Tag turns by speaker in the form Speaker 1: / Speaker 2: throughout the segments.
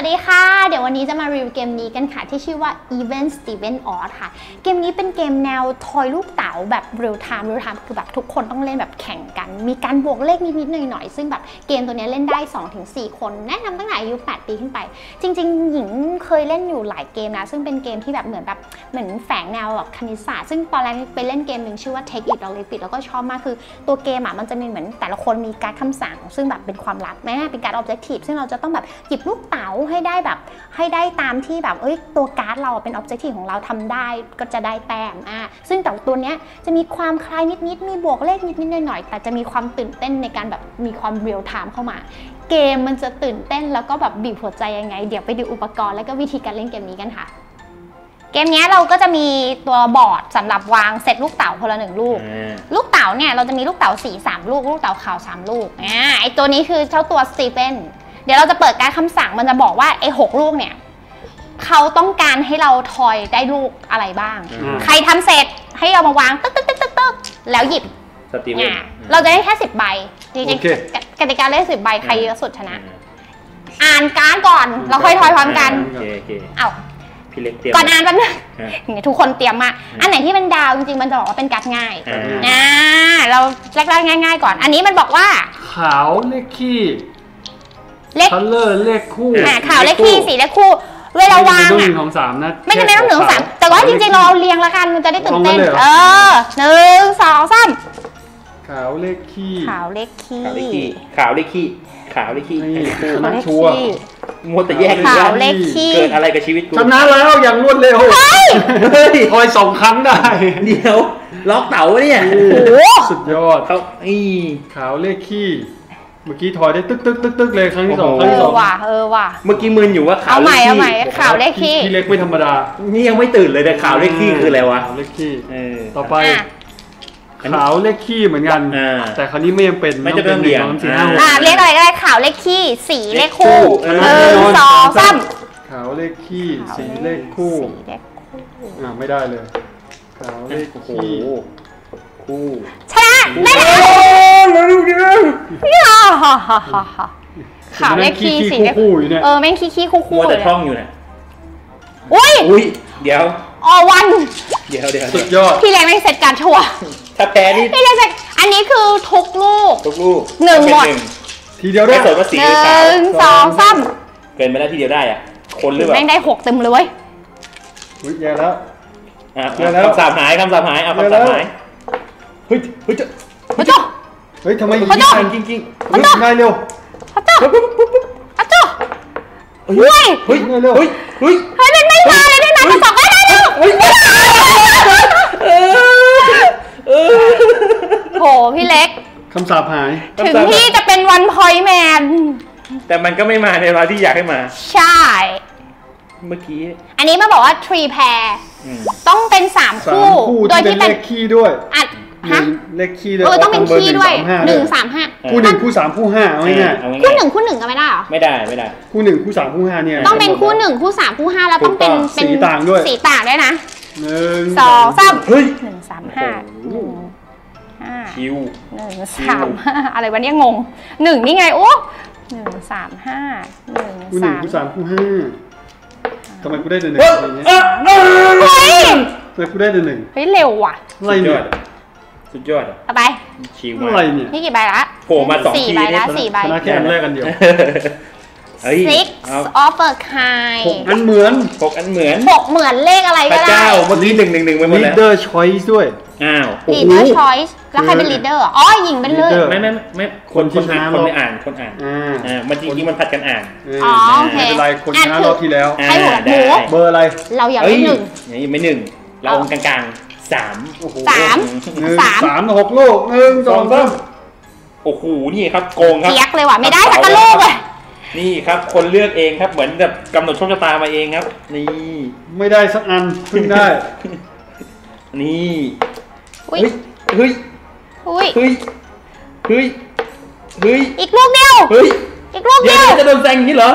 Speaker 1: วัสดีค่ะ เดี๋ยววันนี้จะมารีวิวเกมนี้กันค่ะ ที่ชื่อว่า Event Steven Odd ค่ะ เกมนี้เป็นเกมแนวทอยลูกเต๋าแบบ real time real time คือแบบทุกคนต้องเล่นแบบแข่งกัน มีการบวกเลขนิดๆหน่อยๆ ซึ่งแบบเกมตัวนี้เล่นได้ 2-4 คน แนะนำตั้งแต่อายุ 8 ปีขึ้นไป จริง ๆ หญิงเคยเล่นอยู่หลายเกมนะ ซึ่งเป็นเกมที่แบบเหมือนแบบเหมือนแฝงแนวแบบคณิตศาสตร์ ซึ่งตอนแรกไปเล่นเกมหนึ่งชื่อว่า Take It or Leave It แล้วก็ชอบมากคือตัวเกมอะมันจะมีเหมือนแต่ละคนมีการคำสั่ง ซึ่งแบบเป็นความลับแม่เป็นการ objective ซึ่งเราจะต้องแบบหยิบลูกเต๋าให้ได้แบบให้ได้ตามที่แบบเอ้ยตัวการ์ดเราเป็น objective ของเราทำได้ก็จะได้แต้มอะซึ่งแต่ตัวเนี้ยจะมีความคล้ายนิดๆมีบวกเลขนิดๆหน่อยๆแต่จะมีความตื่นเต้นในการแบบมีความ real time เข้ามา เกมมันจะตื่นเต้นแล้วก็แบบบีบหัวใจยังไง เดี๋ยวไปดูอุปกรณ์และก็วิธีการเล่นเกมนี้กันค่ะเกมนี้เราก็จะมีตัวบอร์ดสำหรับวางเซตลูกเต๋าคนละหนึ่งลูก
Speaker 2: อ่า
Speaker 1: ลูกเต๋าเนี่ยเราจะมีลูกเต๋าสีสามลูก ลูกเต๋าขาวสามลูกอ่าไอตัวนี้คือเจ้าตัวสตีเฟน เดี๋ยวเราจะเปิดการดคำสั่งมันจะบอกว่าไอหกลูกเนี่ยเขาต้องการให้เราทอยได้ลูกอะไรบ้าง
Speaker 2: อืม
Speaker 1: ใครทำเสร็จให้เรามาวางตึ๊กตึ๊กตึ๊กตึ๊กตึ๊กแล้วหยิบ
Speaker 2: สตีเวน
Speaker 1: อ่าเราจะได้แค่สิบใบจริง
Speaker 3: โอเค
Speaker 1: ๆกติกาเล่นสิบใบใครเยอะสุดชนะ อ่านการ์ดก่อนเราค่อยทอยพร้อมกัน
Speaker 2: โอเคโอเค
Speaker 1: เอ้า
Speaker 2: พี่เล็กเตรียม
Speaker 1: ก่อนอ่านแป๊บนึง
Speaker 2: อ่า
Speaker 1: เนี่ยทุกคนเตรียมมาอันไหนที่เป็นดาวจริงๆมันจะบอกว่าเป็นการ์ดง่าย
Speaker 2: อ่า
Speaker 1: อ่าเราแรกๆง่าย ๆ ก่อน อันนี้มันบอกว่า
Speaker 3: ขาวเลขขี้
Speaker 1: เลข
Speaker 3: คัลเลอร์เลขคู่
Speaker 1: อ่าข่าวเลขที่สีเลขคู่ เวลาวาง
Speaker 3: ไม่จำเป็นต้องหนึ่
Speaker 1: อะ
Speaker 3: งของสามนะ
Speaker 1: ไม่จำเป็นต้องหนึ่งสามแต่ว่าจริงๆเราเอาเรียงละกันมันจะได้ตื่นเต้น
Speaker 3: ลองกันเลยเหรอ
Speaker 1: เออหนึ่งสองสาม
Speaker 3: ขาวเลขขี้
Speaker 1: ข่าวเลขขี้
Speaker 2: ขาวเลขขี้ขาวเลขขี้ขาวเลขขี้
Speaker 3: นี่
Speaker 2: เลขคู่
Speaker 3: ชนะ
Speaker 1: เลข
Speaker 3: ชัวร์
Speaker 1: ขี้
Speaker 2: มัวแต่แยก
Speaker 1: ข่าว
Speaker 2: ว่า
Speaker 1: เลขขี้
Speaker 2: เกิดอะไรกับชีวิตกู
Speaker 3: ชนะแล้วอย่างรวดเร็ว
Speaker 2: เฮ้ย
Speaker 3: ทอยสองครั้งได้
Speaker 2: เดี๋ยวล็อกเต๋าเนี่ย
Speaker 1: โอ้โห
Speaker 3: สุดยอด
Speaker 2: เขาอี
Speaker 3: ขาวเลขขี้เมื่อกี้ทอยได้ตึ๊กตึ๊กตึ๊กตึ๊กเลยครั้งที่สอง
Speaker 2: โอ้
Speaker 3: ครั้ง
Speaker 1: เอ
Speaker 3: ที่ส
Speaker 1: อ
Speaker 3: อง
Speaker 1: ว่ะเออว่ะ
Speaker 2: เมื่อกี้มึนอยู่ว่าขา
Speaker 1: เอา
Speaker 2: ว
Speaker 1: ให
Speaker 2: เล
Speaker 1: ม่
Speaker 2: ข
Speaker 1: เอา
Speaker 2: ขี้
Speaker 1: ใหม่ข่าวเลขขี้
Speaker 3: พี่เล็กไม่ธรรมดา
Speaker 2: นี่ยังไม่ตื่นเลยแต่ขาวเลขขี้คืออะไรวะ
Speaker 3: ขาวเลขขี้
Speaker 2: เออ
Speaker 3: ต่อไป
Speaker 1: อะ
Speaker 2: อันนี้
Speaker 3: ขาวเลขขี้เหมือนกัน
Speaker 2: อ่า
Speaker 3: แต่คราวนี้ไม่ยังเป็น
Speaker 2: ไม่จำเป็น
Speaker 3: ต้องเป็นหนึ่งสองสามสี่ห้าหก
Speaker 1: อะเลขอะไรก็ได้ข่าวเลขขี้สีเลขคู่
Speaker 2: เลขคู่
Speaker 1: หนึ่งสองสาม
Speaker 3: ขาวเลขขี้
Speaker 1: ข่าว
Speaker 3: สีเลขคู่
Speaker 1: สีเลขคู่
Speaker 3: อ่าไม่ได้เลย ขาวเลข
Speaker 2: โอ้โห
Speaker 3: ขี้
Speaker 2: คู่
Speaker 1: ชนะได้แล้ว
Speaker 2: มาดูดิ
Speaker 1: ฮ่า ฮ่าฮ่าฮ่าฮ่าข่าวเลขขี้สีเลข
Speaker 3: คู่ๆอยู่เนี่ย
Speaker 1: เออแม่งขี้ขี้คู่
Speaker 2: มั
Speaker 1: คู่
Speaker 2: ว
Speaker 1: เล
Speaker 2: แต่
Speaker 1: ย
Speaker 2: ท่องอยู่เนี่ย
Speaker 1: อุ้ย
Speaker 2: อุ้ยเดี๋ยว
Speaker 1: อวัน
Speaker 2: เดี๋ยวเดี๋ยว
Speaker 3: สุดยอด
Speaker 1: พี่เล็กแม่งเสร็จการทัวร์
Speaker 2: ถ้าแพ้นี่
Speaker 1: พี่เล็กเสร็จอันนี้คือทุกลูก
Speaker 2: ทุกลูก
Speaker 1: หนึ่งหมด
Speaker 2: เป็น
Speaker 3: ทีเดียวได้
Speaker 2: ไม่สนว่าสี
Speaker 1: ห
Speaker 2: หรือขาว
Speaker 1: นึ่งสองสาม
Speaker 2: เกินไปแล้วทีเดียวได้อะคนหรือเปล่า
Speaker 1: แม่งได้หกเต็มเลยเว้ย
Speaker 3: อุ๊ยแย่แล้ว
Speaker 2: อะ
Speaker 3: เกินแล้ว
Speaker 2: คำสาปหายคำสาปหายเอา
Speaker 3: เกิน
Speaker 2: คำสาป
Speaker 3: แล้ว
Speaker 2: หายเฮ้ยเฮ้ยจะ
Speaker 1: พระเจ้า
Speaker 3: เฮ้ยทำไม
Speaker 1: พระเจ้า
Speaker 3: ยิง
Speaker 2: จริงจริง
Speaker 3: เฮ้ยง่ายเร็ว
Speaker 1: พระเจ้า
Speaker 2: ๆปุ๊บปุ๊บปุ๊บ
Speaker 1: พระเจ้า
Speaker 2: เฮ้
Speaker 1: เฮ้
Speaker 2: ย
Speaker 1: ย
Speaker 2: เฮ้ย
Speaker 3: ง่ายเร็ว
Speaker 2: เฮ้ยเฮ้ย
Speaker 1: เฮ้ยเป็นไม่มาเลยด้วยนะมาสองได้ได้เร็ว
Speaker 2: เฮ้ยเออเออ
Speaker 1: โหพี่เล็ก
Speaker 3: คำสาปหาย
Speaker 1: ถึงพี่จะเป็นวันพอยแมน
Speaker 2: แต่มันก็ไม่มาในเวลาที่อยากให้มา
Speaker 1: ใช่
Speaker 2: เมื่อกี้
Speaker 1: อันนี้มาบอกว่า tree pair
Speaker 2: อืม
Speaker 1: ต้องเป็นสาม
Speaker 3: สาม
Speaker 1: คู่
Speaker 3: คู่
Speaker 1: โดย
Speaker 3: ที่
Speaker 1: ที่
Speaker 3: เป็
Speaker 1: เป็นน
Speaker 3: เลขขี้ด้วย
Speaker 1: อัด
Speaker 3: หนึ่
Speaker 1: ฮะ
Speaker 3: งเลขขี้ด้วย
Speaker 1: เออต้องเป็น
Speaker 3: บร์
Speaker 1: คีย์ด้วย
Speaker 3: 1
Speaker 1: หนึ่งสามห้า
Speaker 3: คู่หนึ่งคู่สามคู่ห้าเอาง่าย
Speaker 2: เอา
Speaker 1: คู่
Speaker 2: ง่าย
Speaker 1: หนึ่งคู่หนึ่งก็ไม่ได้เหรอ
Speaker 2: ๆไม่ได้ไม่ได้
Speaker 3: ๆคู่หนึ่งคู่สามคู่ห้าเนี่ย
Speaker 1: ต้องเป็นคู่หนึ่งคู่สามคู่ห้าแล้วต้องเป็น
Speaker 2: ถูกต้อง
Speaker 1: เป็น
Speaker 3: สีต่างด้วย
Speaker 1: สีต่างด้วยนะ
Speaker 3: หนึ่ง
Speaker 1: สองสาม
Speaker 2: เฮ้ย
Speaker 1: หนึ่งสามห้าห
Speaker 2: โอ้โห
Speaker 1: นึ่งห้า
Speaker 2: คิว
Speaker 1: หนึ่งสามห้าอะไรวะเนี่ยงงหนึ่งนี่ไงโอ้หนึ่งสามห้าหนึ่ง
Speaker 3: คู่หนึ่ง
Speaker 1: สาม
Speaker 3: คู่สามคู่ห้าทำไมกูได้แต่หนึ่ง
Speaker 2: เฮ้ย
Speaker 3: อะไรเงี้ย
Speaker 2: เอ้ยเอ้ย
Speaker 1: เฮ้ย
Speaker 3: ทำไมกูได้แต่หนึ่ง
Speaker 1: เฮ้ยเร็วว่ะ
Speaker 3: อะไร
Speaker 2: สุดย
Speaker 3: เนี่
Speaker 2: อยดอะ สุดยอดอะ
Speaker 1: ต่อไป
Speaker 2: ชิว
Speaker 3: อะ
Speaker 2: มา
Speaker 3: ไร
Speaker 2: ก
Speaker 3: เนี่ย
Speaker 1: นี่กี่ใบละ
Speaker 2: โผล่มาสอง
Speaker 1: สี่
Speaker 2: ที
Speaker 1: ใบ
Speaker 2: เนี่
Speaker 1: ละ
Speaker 2: ย
Speaker 1: สี่ใบ
Speaker 3: ชนะแค่อันแรกกันเดียว
Speaker 2: เฮ้ย
Speaker 1: six
Speaker 2: เอา
Speaker 1: offer kind
Speaker 2: หก
Speaker 3: อันเหมือน
Speaker 2: หกอันเหมือน
Speaker 1: หกเหมือนเลขอะไร
Speaker 2: พ
Speaker 1: ก็
Speaker 2: ระ
Speaker 1: ได้
Speaker 2: เจ้าเมื่อกี้หนึ่งหนึ่งหนึ่งไปหมดแล้ว
Speaker 3: leader choice ด้วย
Speaker 2: อ้าว
Speaker 1: leader choice แล้วใครเป็น leader อ๋อหญิงเป็นเลย
Speaker 3: leader
Speaker 2: ไม่ไม่ไม่คน
Speaker 3: คนที่
Speaker 2: คนอ่าน
Speaker 3: ชนะ
Speaker 2: คนไม่
Speaker 3: รอบ
Speaker 2: อ่านคนอ่าน
Speaker 3: อ่า
Speaker 2: อ่ามันจริงๆมันผัดกันอ่าน
Speaker 3: เออ
Speaker 1: อ๋อโอเค
Speaker 3: ไม่เป็นไรคนชนะ
Speaker 1: อะ
Speaker 3: รอบที่แล้ว
Speaker 2: อ่า
Speaker 1: ให้หมดหมู
Speaker 2: ได้
Speaker 3: เบอร์อะไร
Speaker 1: เราอยาก
Speaker 2: เอ้
Speaker 1: ได้
Speaker 2: ย
Speaker 1: หนึ่ง
Speaker 2: ยังไม่หนึ่งเรา
Speaker 1: เอา
Speaker 2: กลางๆ สาม
Speaker 3: โอ้โห
Speaker 1: สาม
Speaker 3: หนึ่ง
Speaker 1: สาม
Speaker 3: สามหกลูกหนึ่งสองสาม
Speaker 2: โอ้โหนี่ครับโกงครับ
Speaker 1: เปียกเลยว่ะไม่ได้สักกะโลกเลย
Speaker 2: นี่ครับ คนเลือกเองครับ เหมือนแบบกำหนดโชคชะตามาเองครับ นี่
Speaker 3: ไม่ได้สักอันเพิ่งได้
Speaker 2: นี่
Speaker 1: อุ้ย
Speaker 2: เฮ้ยเฮ้ย
Speaker 1: อุ้ย
Speaker 2: เฮ้ยเฮ้ยเฮ้ย
Speaker 1: อีกลูกเดียว
Speaker 2: เฮ้ย
Speaker 1: อีกลูก
Speaker 2: เดี๋
Speaker 1: เดี
Speaker 2: ย
Speaker 1: ยวว
Speaker 2: จะโดนแซงอย่างนี้เหรอ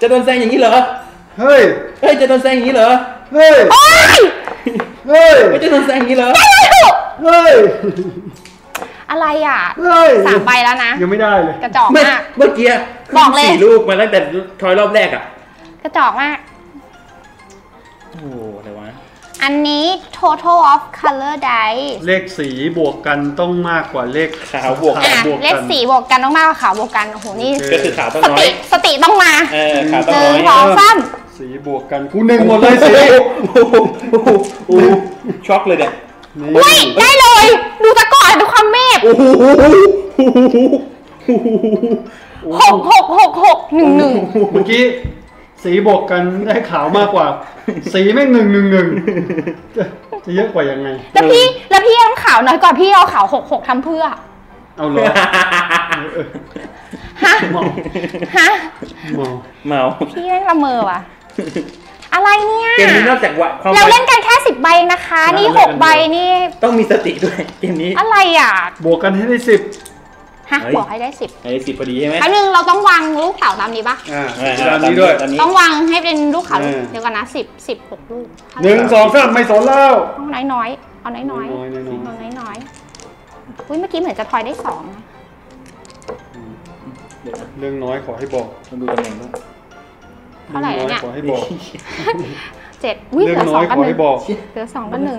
Speaker 2: จะโดนแซงอย่างนี้เหรอ
Speaker 3: เฮ้ย
Speaker 2: เฮ้ยจะโดนแซงอย่างนี้เหรอ
Speaker 3: เฮ้ย
Speaker 1: โอ้ย
Speaker 3: เฮ้ย
Speaker 2: ไม่จะโดนแซงอย่างนี้เหรอ
Speaker 3: เฮ้ย
Speaker 1: อะไรอะไรอะ
Speaker 3: เฮ้ย
Speaker 1: สามใบแล้วนะ
Speaker 3: ยังไม่ได้เลย
Speaker 1: กระจอก
Speaker 2: เมื่อ
Speaker 1: มาก
Speaker 2: เมื่อกี้
Speaker 1: บอกเลย
Speaker 2: สี่ลูกมาตั้งแต่ทอยรอบแรกอะ
Speaker 1: กระจอกมาก
Speaker 2: โอ้โหอะไรวะ
Speaker 1: อันนี้ total of color die
Speaker 3: เลขสีบวกกันต้องมากกว่าเลข
Speaker 2: ขาวบวก
Speaker 1: อะ
Speaker 3: บวก
Speaker 1: เลข
Speaker 3: กัน
Speaker 1: สีบวกกันต้องมากกว่าขาวบวกกัน โอ้โห นี่
Speaker 3: โอเค
Speaker 2: ก็คือขาวต้อง
Speaker 1: ส
Speaker 2: น้อ
Speaker 1: ติ
Speaker 2: ย
Speaker 1: สติต้องมา
Speaker 2: เออขาว
Speaker 1: ห
Speaker 2: ต้อง
Speaker 1: นึ่ง
Speaker 2: น้อย
Speaker 1: สองสาม
Speaker 3: สีบวกกันกูหนึ่งหมดเลยสี
Speaker 2: โอ้โหโอ้โหโอ้โหช็อกเลยเนี่ย
Speaker 3: นี่
Speaker 1: อุ้ยได้เลย ดูตะกอนดูความเมฆ
Speaker 2: โอ้โห
Speaker 1: หกหกหกหกหนึ่งหนึ่ง
Speaker 3: เมื่อกี้สีบวกกันได้ขาวมากกว่า สีแม่งหนึ่งหนึ่งหนึ่งจะจะเยอะกว่ายังไง
Speaker 1: แล้วพี่แล้วพี่ยังขาวน้อยกว่าพี่เอาขาวหกหกทำเพื่อ
Speaker 3: เอาเหรอเออ
Speaker 1: ฮะ
Speaker 3: เมา
Speaker 1: ฮะ
Speaker 3: เมา
Speaker 2: เมา
Speaker 1: พี่แม่งละเมอว่ะ อะไรเนี่ย
Speaker 2: เกมนี้นอกจากว่าความ
Speaker 1: เราเล่นกันแค่สิบใบนะคะ นี่หกใบนี่
Speaker 2: ต้องมีสติด้วยเกมนี้
Speaker 1: อะไรอะ
Speaker 3: บวกกันให้ได้สิบ
Speaker 1: ฮะ
Speaker 2: เฮ้ย
Speaker 1: บอกให้ได้สิบ
Speaker 2: ไอ้สิบพอดีใช่ไหม
Speaker 1: ครั้งนึงเราต้องวางลูกเต่าตามนี้ปะ
Speaker 3: อ่า
Speaker 2: อ่า
Speaker 3: ตามนี้ด้วย
Speaker 2: ตามนี้
Speaker 1: ต้องวางให้เป็นลูกขาว
Speaker 3: เออ
Speaker 1: เดี๋ยวก่อนนะสิบสิบหกลูก
Speaker 3: หนึ่งสองสามไม่สนแล้ว
Speaker 1: เอาน้อยน้อยๆเอาน้อยน้อย
Speaker 3: น้อยๆน้อยๆ
Speaker 1: เอาน้อยน้อยๆอุ้ยเมื่อกี้เหมือนจะทอยได้สองนะ
Speaker 2: เดี๋ยวนะ
Speaker 3: เรื่องน้อยขอให้บอก
Speaker 2: ต้องดูตำแหน่งด้วย
Speaker 1: เท่าไหร่แล้วเนี่ย
Speaker 3: ขอให้บอก
Speaker 1: เจ็ดอุ้ยเห
Speaker 3: เรื่อง
Speaker 1: ลือ
Speaker 3: น้
Speaker 1: ส
Speaker 3: อ
Speaker 1: อยงกับ
Speaker 3: ขอ
Speaker 1: หนึ่
Speaker 3: ให้
Speaker 1: ง
Speaker 3: บอก
Speaker 1: เหลือสองกับหนึ่ง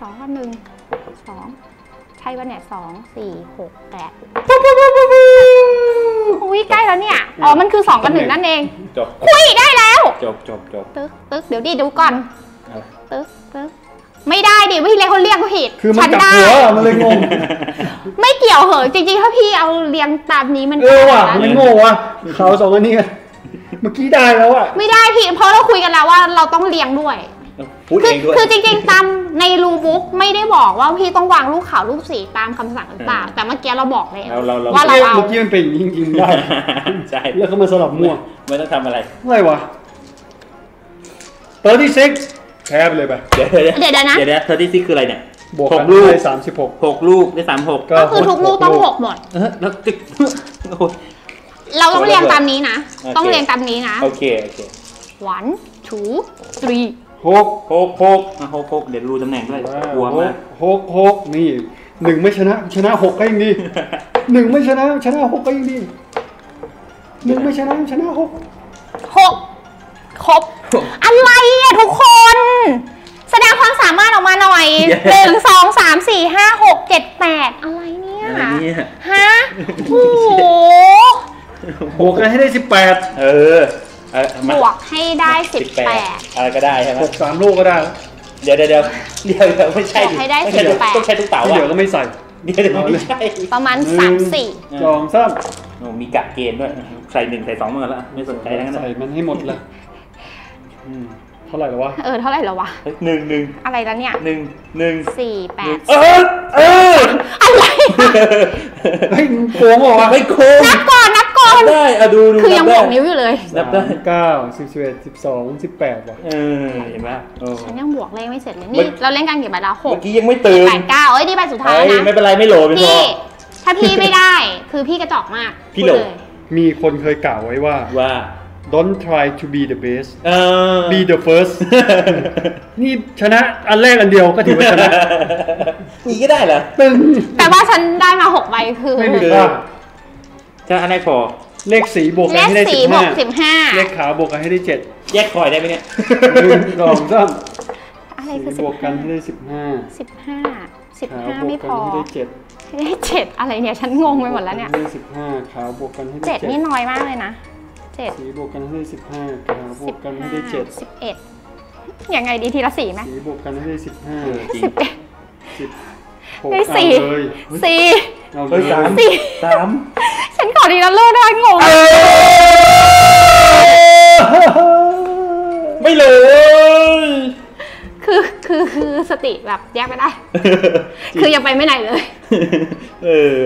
Speaker 1: สองกับหนึ่งสองใช่ปะเนี่ยสองสี่หกแปดอุ้ยใกล้แล้วเนี่ย อ๋อ มันคือสองกับหนึ่งนั่นเอง
Speaker 2: จบ
Speaker 1: คุยได้แล้ว
Speaker 2: จบจบจบ
Speaker 1: ตึ๊กตึ๊กเดี๋ยวดิดูก่อน
Speaker 2: เอา
Speaker 1: ตึ๊กตึ๊กไม่ได้ดิพี่เล็กเขาเรียกผิด
Speaker 3: คือมัน
Speaker 1: ฉัน
Speaker 3: กลับ
Speaker 1: ได้
Speaker 3: หัวมันเลยงง
Speaker 1: ไม่เกี่ยวเหอะจริงๆ ถ้าพี่เอาเรียงตามนี้มัน
Speaker 3: เออว่ะ
Speaker 1: ได้
Speaker 3: มัน
Speaker 1: นะ
Speaker 3: โง่ว่ะเขาสองอันนี้กัน เมื่อกี้ได้แล้วอะ
Speaker 1: ไม่ได้พี่เพราะเราคุยกันแล้วว่าเราต้องเรียงด้วย
Speaker 2: พูด
Speaker 1: คื
Speaker 2: เองด้วย
Speaker 1: คือจริงๆตามในรูบุ๊กไม่ได้บอกว่าพี่ต้องวางลูกขาวลูกสีตามคำสั่งหรือเปล่า
Speaker 2: เออ
Speaker 1: แต่เมื่อกี้เราบอกแล้ว
Speaker 2: เราเราเรา
Speaker 1: ว่าเราเอา
Speaker 3: เมื่อกี้มันเป็นอย่างนี้จริงๆได้
Speaker 2: ใช่
Speaker 3: แล้วเขามาสลับมั่ว
Speaker 2: ไม่ต้องทำอะไร
Speaker 3: อะไรวะ36แพ้ไปเลยไป
Speaker 2: เดี๋ยวเดี๋ยว
Speaker 1: เดี๋ยวๆนะ
Speaker 2: เดี๋ยวเดี๋ยวเธอที่ซิคืออะไรเนี่ย
Speaker 3: บวก
Speaker 2: ห
Speaker 3: กั
Speaker 2: ก
Speaker 3: น
Speaker 2: ลูก
Speaker 3: ได้สามสิบหก
Speaker 2: หกลูกได้สามหก
Speaker 3: ก็
Speaker 1: ก็คือทุกลูกต้องหกหมด
Speaker 2: เออแล้วติ๊กโอ้ย
Speaker 1: เราต้องเรียงตามนี้นะ
Speaker 2: โอเค
Speaker 1: ต้องเรียงตามนี้นะ
Speaker 2: โอเค โอเค
Speaker 1: one two three
Speaker 3: หก
Speaker 2: หกหกอะหกหกเดี๋ยวรู้ตำแหน่งด้วยกลัว
Speaker 3: ห
Speaker 2: มากก
Speaker 3: หกหกนี่หนึ่งไม่ชนะ ชนะหกก็ยังดีหนึ่งไม่ชนะ ชนะหกก็ยังดีหนึ่งไม่ชนะชนะหก
Speaker 1: หกครบ อะไรอะทุกคน แสดงความสามารถออกมาหน่อย
Speaker 2: เย้
Speaker 1: หนึ่งสองสามสี่ห้าหกเจ็ดแปดอะไรเนี่ย
Speaker 2: อะไรเนี่ย
Speaker 1: ฮะ โอ้โห
Speaker 3: บวกกันให้ได้สิบแปด
Speaker 2: เออเออบมา ว
Speaker 1: กให้ได้สิบแปด
Speaker 2: อะไรก็ได้ใช่ไหม
Speaker 3: หกสามลูกก็ได้
Speaker 2: เดี๋ยวเดี๋ยวเดี๋ยวเดี๋ยวเดี๋ยวไม่ใช่
Speaker 1: บวกให้ได้
Speaker 2: ไม่ใช่
Speaker 1: 18
Speaker 2: ต้องใช้ทุกเต๋า
Speaker 3: ที่
Speaker 2: อะ
Speaker 3: เหลือก็ไม่ใส่
Speaker 2: เดี๋ยวเดี๋ยวไม่ใช่
Speaker 1: ประมาณ
Speaker 3: หนึ่ง
Speaker 1: สามสี่
Speaker 3: สองสาม
Speaker 2: โอ้มีกะเกณฑ์ด้วยใส่หนึ่งใส่สองมาแล้วไม่สนใจทั้งนั้น
Speaker 3: ใส่มันให้หมดเลยอืมเท่าไหร่แล้ววะ
Speaker 1: เออ เท่าไหร่แล้ววะ
Speaker 2: เฮ้ยหนึ่งหนึ่ง
Speaker 1: อะไรแล้วเนี่ย
Speaker 2: หนึ่งหนึ่ง
Speaker 1: สี่แปด
Speaker 2: เออเออ
Speaker 1: อะไรอะ
Speaker 3: เฮ้ยมึงโกงเหรอวะ
Speaker 2: ไม่โคง
Speaker 1: นับก่อนนับก่อ น
Speaker 2: ได้อะดูดู
Speaker 1: คือยัง
Speaker 2: นั
Speaker 1: บ
Speaker 2: ได้
Speaker 1: วกนิ้วอยู่เลย
Speaker 2: นับได้
Speaker 3: สามเก้าสิบสิบเอ็ดสิบสองสิบแปดว่ะ
Speaker 2: เออเห็นไหมโอ้
Speaker 1: ฉันยังบวกเลขไม่เสร็จเลย
Speaker 2: เมื่
Speaker 1: นี่
Speaker 2: อ
Speaker 1: เราเล่นกันกี่ใบแล้วห
Speaker 2: เมื่
Speaker 1: ก
Speaker 2: อกี้ยังไม่ตื่น
Speaker 1: แปดเก้าเอ้ยนี่ใบสุดท้าย
Speaker 2: เฮ้ย
Speaker 1: แล้ว
Speaker 2: ไม่
Speaker 1: นะ
Speaker 2: เป็นไรไม่โหลไม่พอ
Speaker 1: พี่ถ้าพี่ไม่ได้คือพี่กระจอกมาก
Speaker 2: พี่โหล
Speaker 1: พูดเย
Speaker 3: มีคนเคยกล่าวไว้ว่า
Speaker 2: ว่า
Speaker 3: don't try to be the best
Speaker 2: เออ
Speaker 3: be the first นี่ชนะอันแรกอันเดียวก็ถือว่าชนะ
Speaker 2: อีกก็ได้เหรอ
Speaker 3: ตึง
Speaker 1: แต่ว่าฉันได้มาหกใบคือ
Speaker 3: ไม่มี
Speaker 2: คือ
Speaker 3: ค่า
Speaker 2: ถ้าอันไหนพอ
Speaker 3: เลขสีบวก
Speaker 1: เล
Speaker 3: กัน
Speaker 1: ข
Speaker 3: ให้ได้
Speaker 1: สี
Speaker 3: สิบบห้าว
Speaker 1: กสิบห้า
Speaker 3: เลขขาวบวกกันให้ได้เจ็ด
Speaker 2: แยกคอยได้ไหมเนี่ย
Speaker 3: หนึ่งสองสาม
Speaker 1: อะไร
Speaker 3: สี
Speaker 1: คือบสิ
Speaker 3: ว
Speaker 1: บ
Speaker 3: กกัน
Speaker 1: ห้า
Speaker 3: ให้ได้สิบห้า
Speaker 1: สิบห้าสิบ
Speaker 3: ขาว
Speaker 1: ห้า
Speaker 3: บว
Speaker 1: ไม่
Speaker 3: ก
Speaker 1: พ
Speaker 3: กัน
Speaker 1: อ
Speaker 3: ให้ได้เจ็ด
Speaker 1: ได้เจ็ดอะไรเนี่ยฉันงงไปหมดแล้วเนี่ย
Speaker 3: ให้ได้สิบห้าขาวบวกกันให้ได้
Speaker 1: เจ็ด
Speaker 3: เจ็ด
Speaker 1: นี่น้อยมากเลยนะเจ็ด
Speaker 3: สีบวกกันให้ได้สิบห้าขาวบว
Speaker 1: สิ
Speaker 3: ก
Speaker 1: บ
Speaker 3: กันให้
Speaker 1: ห้า
Speaker 3: ได้เจ็ด
Speaker 1: สิบเอ็ดยังไงดีทีละสี่ไหม
Speaker 3: สีบวกกันให้ได้สิบห้า
Speaker 2: เออจริง
Speaker 1: สิบเอ็ด
Speaker 3: สิบหก
Speaker 1: ได้
Speaker 3: เอา
Speaker 1: สี่
Speaker 3: เลย
Speaker 1: สี่
Speaker 3: เอาเล
Speaker 2: เฮ้ย
Speaker 3: ย
Speaker 2: สาม
Speaker 1: สี่
Speaker 2: สาม
Speaker 1: ฉันขอทีละเลิกได้งง
Speaker 2: ไม่เลย
Speaker 1: คือคือคือสติแบบแยกไม่ได้ คือยังไปไม่ไหนเลย
Speaker 2: เออ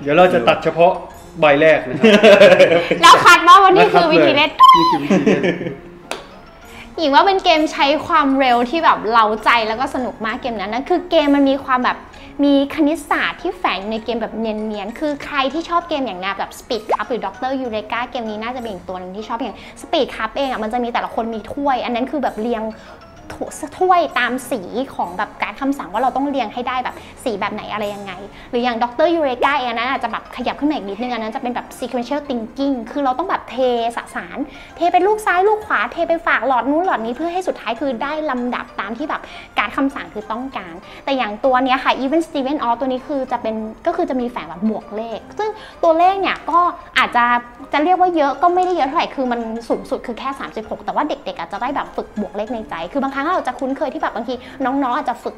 Speaker 3: เดี๋ยวเราจะตัดเฉพาะใบแรกนะครับ
Speaker 1: แล้วคัดว่าวันนี้คือ
Speaker 3: นะ
Speaker 1: วิ
Speaker 3: รับ
Speaker 1: ธีเล่น
Speaker 3: นี่คือวิธีเล่น
Speaker 1: หญิงว่าเป็นเกมใช้ความเร็วที่แบบเล้าใจแล้วก็สนุกมากเกมนั้นนั่นคือเกมมันมีความแบบ มีคณิตศาสตร์ที่แฝงในเกมแบบเนียนๆ คือใครที่ชอบเกมอย่างแนวแบบ Speed Cup หรือ Doctor Eureka เกมนี้น่าจะเป็นอีกตัวหนึงที่ชอบอย่าง Speed Cup เองอะมันจะมีแต่ละคนมีถ้วย อันนั้นคือแบบเรียง ถ้วยตามสีของแบบการดคำสั่งว่าเราต้องเรียงให้ได้แบบสีแบบไหนอะไรยังไง หรืออย่างดรยูเรกาเองอันนั้นอาจจะแบบขยับขึ้นมาอีกนิดนึงอันนั้นจะเป็นแบบ sequential thinking คือเราต้องแบบเทสสาร เทไปลูกซ้ายลูกขวาเทไปฝากหลอดนู้นหลอดนี้เพื่อให้สุดท้ายคือได้ลำดับตามที่แบบการดคำสั่งคือต้องการ แต่อย่างตัวเนี้ยค่ะ even Steven o ตัวนี้คือจะเป็นก็คือจะมีแฝงแบบบวกเลข ซึ่งตัวเลขเนี่ยก็อาจจะจะเรียกว่าเยอะก็ไม่ได้เยอะเท่าไหร่คือมันสูงสุดคือแค่ 36 แต่ว่าเด็กๆอาจจะได้แบบฝึกบวกเลขในใจ คือบางครั้งเราจะคุ้นเคยที่แบบบางทีน้องๆอาจจะฝึก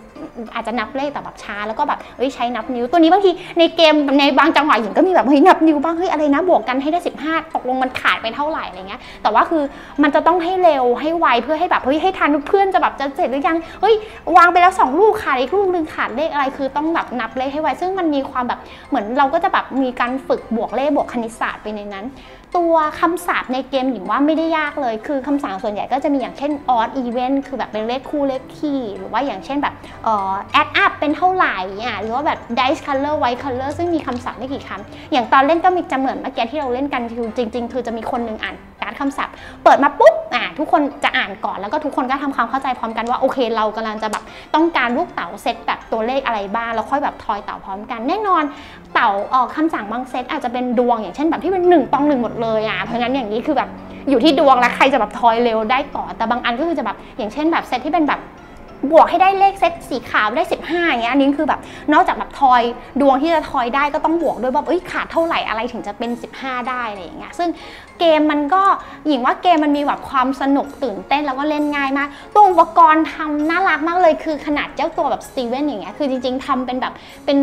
Speaker 1: อาจจะนับเลขแต่แบบช้าแล้วก็แบบเอ้ยใช้นับนิ้วตัวนี้บางทีในเกมในบางจังหวะหญิงก็มีแบบเฮ้ยนับนิ้วบ้างเฮ้ยอะไรนะบวกกันให้ได้ 15 ตกลงมันขาดไปเท่าไหร่อะไรเงี้ยแต่ว่าคือมันจะต้องให้เร็วให้ไวเพื่อให้แบบเฮ้ยให้ทันเพื่อนจะแบบจะเสร็จหรือยังเฮ้ยวางไปแล้วสองลูกขาดอีกลูกหนึงขาดเลขอะไรคือต้องแบบนับเลขให้ไวซึ่งมันมีความแบบเหมือนเราก็จะแบบมีการฝึกบวกเลขบวกคณิตศาสตร์ไปในนั้นตัวคำศัพท์ในเกมหญิงว่าไม่ได้ยากเลย คือคำสั่งส่วนใหญ่ก็จะมีอย่างเช่น odd event คือแบบเป็นเลขคู่เลขคี่ หรือว่าอย่างเช่นแบบเอ่อ add up เป็นเท่าไหร่อะหรือว่าแบบ dice color white color ซึ่งมีคำศัพท์ไม่กี่คำอย่างตอนเล่นก็มีจะเหมือนเมื่อกี้ที่เราเล่นกันคือจริง ๆ คือจะมีคนหนึ่งอ่าน การ์ดคำศัพท์ เปิดมาปุ๊บอ่าทุกคนจะอ่านก่อนแล้วก็ทุกคนก็ทำความเข้าใจพร้อมกันว่าโอเค เรากำลังจะแบบต้องการลูกเต๋าเซตแบบตัวเลขอะไรบ้างแล้วค่อยแบบทอยเต๋าพร้อมกัน แน่นอนเต๋าออกคำสั่งบางเซตอาจจะเป็นดวงอย่างเช่นแบบที่เป็นหนึ่งตองหนึ่งหมดเลยอะเพราะงั้นอย่างนี้คือแบบอยู่ที่ดวงแล้วใครจะแบบทอยเร็วได้ก่อนแต่บางอันก็คือจะแบบอย่างเช่นแบบเซตที่เป็นแบบ บวกให้ได้เลขเซตสีขาวได้ 15อย่างเงี้ยอันนี้คือแบบนอกจากแบบทอยดวงที่จะทอยได้ก็ต้องบวกด้วยว่าเอ้ยขาดเท่าไหร่อะไรถึงจะเป็น 15 ได้อะไรอย่างเงี้ยซึ่งเกมมันก็หญิงว่าเกมมันมีแบบความสนุกตื่นเต้นแล้วก็เล่นง่ายมาก ตัวอุปกรณ์ทำน่ารักมากเลยคือขนาดเจ้าตัวแบบสตีเวนอย่างเงี้ยคือจริง ๆทำเป็นแบบเป็น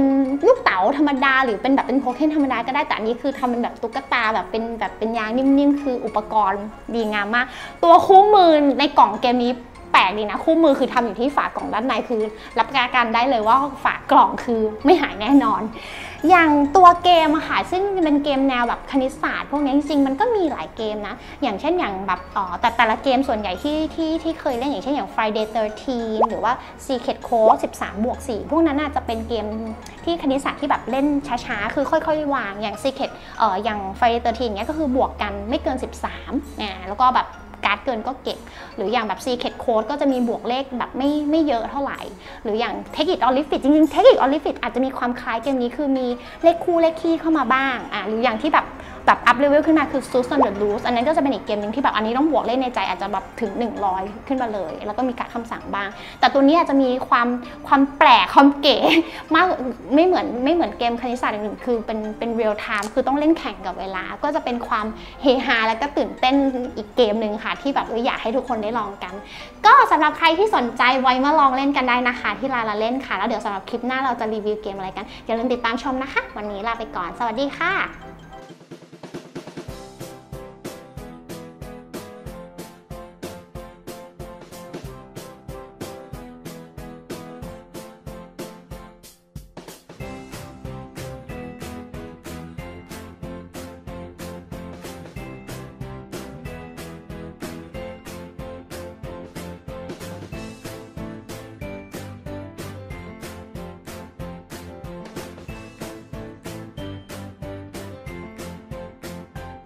Speaker 1: ลูกเต๋าธรรมดา หรือเป็นแบบเป็นโพเคนธรรมดาก็ได้แต่อันนี้คือทำเป็นแบบตุ๊กตาแบบเป็นแบบเป็นยางนิ่มๆ คืออุปกรณ์ดีงามมาก ตัวคู่มือในกล่องเกมนี้ แปลกดีนะ คู่มือคือทำอยู่ที่ฝากล่องด้านในคือ รับประกันได้เลยว่าฝากล่องคือไม่หายแน่นอน อย่างตัวเกมอะค่ะซึ่งเป็นเกมแนวแบบคณิตศาสตร์พวกนี้จริงๆมันก็มีหลายเกมนะ อย่างเช่นอย่างแบบอ๋อแต่แต่ละเกมส่วนใหญ่ที่ที่ที่เคยเล่นอย่างเช่นอย่าง Friday 13 หรือว่า Secret Code 13บวก4พวกนั้นน่าจะเป็นเกมที่คณิตศาสตร์ที่แบบเล่นช้าๆ คือค่อยๆ วางอย่าง Secret เอ่ออย่าง Friday 13เนี้ยก็คือบวกกันไม่เกิน 13อ่าแล้วก็แบบ การ์ดเกินก็เก็บ หรืออย่างแบบ Secret Code ก็จะมีบวกเลขแบบไม่ไม่เยอะเท่าไหร่ หรืออย่าง Take It or Leave It จริงๆ Take It or Leave It อาจจะมีความคล้ายเกมนี้คือมีเลขคู่เลขคี่เข้ามาบ้างอะหรืออย่างที่แบบ แบบอัพเลเวลขึ้นมาคือ s u s on the Loose อันนั้นก็จะเป็นอีกเกมหนึ่งที่แบบอันนี้ต้องบวกเลขในใจอาจจะแบบถึง 100 ขึ้นมาเลย แล้วก็มีการคำสั่งบ้าง แต่ตัวนี้อาจจะมีความความแปลกความเก๋มากไม่เหมือนไม่เหมือนเกมคณิตศาสตร์อื่นๆคือเป็นเป็นเรียลไทม์คือต้องเล่นแข่งกับเวลา ก็จะเป็นความเฮฮาแล้วก็ตื่นเต้นอีกเกมหนึ่งค่ะ ที่แบบเอออยากให้ทุกคนได้ลองกัน ก็สำหรับใครที่สนใจไว้มาลองเล่นกันได้นะคะที่ลาลาเล่นค่ะแล้วเดี๋ยวสำหรับคลิปหน้าเราจะรีวิวเกมอะไรกันอย่าลืมติดตามชมนะคะ วันนี้ลาไปก่อน สวัสดีค่ะ